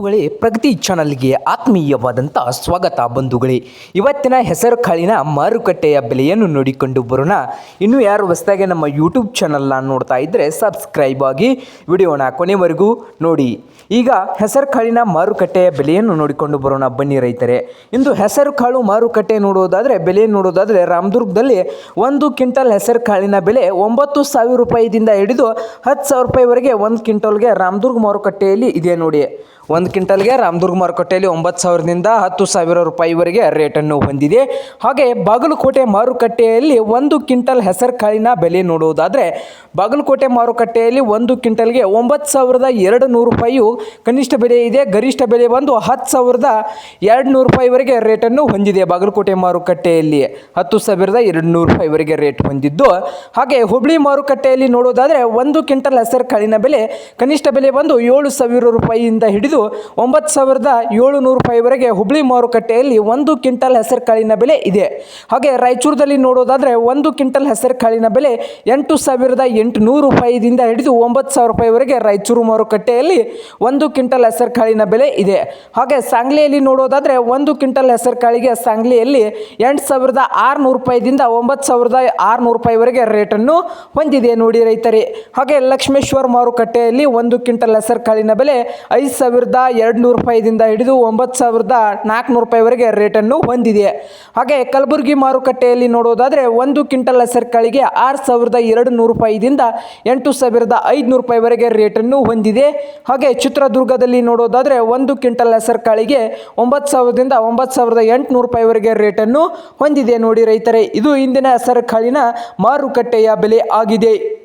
ಬಂಧುಗಳೇ, ಪ್ರಗತಿ ಚಾನಲ್ಗೆ ಆತ್ಮೀಯವಾದಂಥ ಸ್ವಾಗತ ಬಂಧುಗಳೇ. ಇವತ್ತಿನ ಹೆಸರು ಕಾಳಿನ ಮಾರುಕಟ್ಟೆಯ ಬೆಲೆಯನ್ನು ನೋಡಿಕೊಂಡು ಬರೋಣ. ಇನ್ನು ಯಾರು ಹೊಸದಾಗಿ ನಮ್ಮ ಯೂಟ್ಯೂಬ್ ಚಾನಲ್ನ ನೋಡ್ತಾ ಇದ್ದರೆ ಸಬ್ಸ್ಕ್ರೈಬ್ ಆಗಿ ವಿಡಿಯೋನ ಕೊನೆವರೆಗೂ ನೋಡಿ. ಈಗ ಹೆಸರು ಕಾಳಿನ ಮಾರುಕಟ್ಟೆಯ ಬೆಲೆಯನ್ನು ನೋಡಿಕೊಂಡು ಬರೋಣ ಬನ್ನಿ ರೈತರೆ. ಇಂದು ಹೆಸರು ಕಾಳು ಮಾರುಕಟ್ಟೆ ನೋಡೋದಾದರೆ, ಬೆಲೆ ನೋಡೋದಾದರೆ ರಾಮದುರ್ಗದಲ್ಲಿ ಒಂದು ಕ್ವಿಂಟಲ್ ಹೆಸರು ಕಾಳಿನ ಬೆಲೆ ಒಂಬತ್ತು ಸಾವಿರ ರೂಪಾಯಿದಿಂದ ಹಿಡಿದು ಹತ್ತು ಸಾವಿರ ರೂಪಾಯಿವರೆಗೆ ಒಂದು ಕ್ವಿಂಟಲ್ಗೆ ರಾಮದುರ್ಗ ಮಾರುಕಟ್ಟೆಯಲ್ಲಿ ಇದೆ ನೋಡಿ. ಒಂದು ಕ್ವಿಂಟಲ್ಗೆ ರಾಮದುರ್ಗ ಮಾರುಕಟ್ಟೆಯಲ್ಲಿ ಒಂಬತ್ತು ಸಾವಿರದಿಂದ ಹತ್ತು ಸಾವಿರ ರೂಪಾಯಿವರೆಗೆ ರೇಟನ್ನು ಹೊಂದಿದೆ. ಹಾಗೆ ಬಾಗಲಕೋಟೆ ಮಾರುಕಟ್ಟೆಯಲ್ಲಿ ಒಂದು ಕ್ವಿಂಟಲ್ ಹೆಸರುಕಾಳಿನ ಬೆಲೆ ನೋಡುವುದಾದರೆ, ಬಾಗಲಕೋಟೆ ಮಾರುಕಟ್ಟೆಯಲ್ಲಿ ಒಂದು ಕ್ವಿಂಟಲ್ಗೆ ಒಂಬತ್ತು ಸಾವಿರದ ಎರಡು ನೂರು ರೂಪಾಯಿಯು ಕನಿಷ್ಠ ಬೆಲೆ ಇದೆ. ಗರಿಷ್ಠ ಬೆಲೆ ಬಂದು ಹತ್ತು ಸಾವಿರದ ಎರಡು ನೂರು ರೂಪಾಯಿವರೆಗೆ ರೇಟನ್ನು ಹೊಂದಿದೆ. ಬಾಗಲಕೋಟೆ ಮಾರುಕಟ್ಟೆಯಲ್ಲಿ ಹತ್ತು ಸಾವಿರದ ಎರಡು ನೂರು ರೂಪಾಯಿವರೆಗೆ ರೇಟ್ ಹೊಂದಿದ್ದು. ಹಾಗೆ ಹುಬ್ಳಿ ಮಾರುಕಟ್ಟೆಯಲ್ಲಿ ನೋಡೋದಾದರೆ ಒಂದು ಕ್ವಿಂಟಲ್ ಹೆಸರುಕಾಳಿನ ಬೆಲೆ ಕನಿಷ್ಠ ಬೆಲೆ ಬಂದು ಏಳು ಸಾವಿರ ರೂಪಾಯಿಯಿಂದ ಹಿಡಿದು ಒಂಬತ್ತು ಸಾವಿರದ ಏಳು ನೂರು ರೂಪಾಯಿವರೆಗೆ ಹುಬ್ಳಿ ಮಾರುಕಟ್ಟೆಯಲ್ಲಿ ಒಂದು ಕ್ವಿಂಟಲ್ ಹೆಸರು ಕಾಳಿನ ಬೆಲೆ ಇದೆ. ಹಾಗೆ ರಾಯಚೂರದಲ್ಲಿ ನೋಡೋದಾದರೆ ಒಂದು ಕ್ವಿಂಟಲ್ ಹೆಸರು ಕಾಳಿನ ಬೆಲೆ ಎಂಟು ಸಾವಿರದ ಎಂಟುನೂರು ರೂಪಾಯಿದಿಂದ ಹಿಡಿದು ಒಂಬತ್ತು ಸಾವಿರ ರೂಪಾಯಿವರೆಗೆ ರಾಯಚೂರು ಮಾರುಕಟ್ಟೆಯಲ್ಲಿ ಒಂದು ಕ್ವಿಂಟಲ್ ಹೆಸರು ಕಾಳಿನ ಬೆಲೆ ಇದೆ. ಹಾಗೆ ಸಾಂಗ್ಲಿಯಲ್ಲಿ ನೋಡೋದಾದರೆ ಒಂದು ಕ್ವಿಂಟಲ್ ಹೆಸರು ಕಾಳಿಗೆ ಸಾಂಗ್ಲಿಯಲ್ಲಿ ಎಂಟು ಸಾವಿರದ ಆರುನೂರು ರೂಪಾಯಿದಿಂದ ಒಂಬತ್ತು ಸಾವಿರದ ಆರುನೂರು ರೂಪಾಯಿವರೆಗೆ ರೇಟನ್ನು ಹೊಂದಿದೆ ನೋಡಿ ರೈತರೇ. ಹಾಗೆ ಲಕ್ಷ್ಮೇಶ್ವರ ಮಾರುಕಟ್ಟೆಯಲ್ಲಿ ಒಂದು ಕ್ವಿಂಟಲ್ ಹೆಸರು ಕಾಳಿನ ಬೆಲೆ ಐದು ಸಾವಿರದ ಎರಡು ನೂರು ರೂಪಾಯಿದಿಂದ ಹಿಡಿದು ಒಂಬತ್ತು ಸಾವಿರದ ನಾಲ್ಕುನೂರು ರೂಪಾಯಿವರೆಗೆ ರೇಟನ್ನು ಹೊಂದಿದೆ. ಹಾಗೆ ಕಲಬುರಗಿ ಮಾರುಕಟ್ಟೆಯಲ್ಲಿ ನೋಡೋದಾದರೆ ಒಂದು ಕ್ವಿಂಟಲ್ ಹೆಸರು ಕಾಳಿಗೆ ಆರು ಸಾವಿರದ ಎರಡು ನೂರು ರೂಪಾಯಿದಿಂದ ಎಂಟು ಸಾವಿರದ ಐದುನೂರು ರೂಪಾಯಿವರೆಗೆ ರೇಟನ್ನು ಹೊಂದಿದೆ. ಹಾಗೆ ಚಿತ್ರದುರ್ಗದಲ್ಲಿ ನೋಡೋದಾದರೆ ಒಂದು ಕ್ವಿಂಟಲ್ ಹೆಸರು ಕಾಳಿಗೆ ಒಂಬತ್ತು ಸಾವಿರದಿಂದ ಒಂಬತ್ತು ಸಾವಿರದ ಎಂಟುನೂರು ರೂಪಾಯಿವರೆಗೆ ರೇಟನ್ನು ಹೊಂದಿದೆ ನೋಡಿ ರೈತರೇ. ಇದು ಇಂದಿನ ಹೆಸರು ಕಾಳಿನ ಮಾರುಕಟ್ಟೆಯ ಬೆಲೆ ಆಗಿದೆ.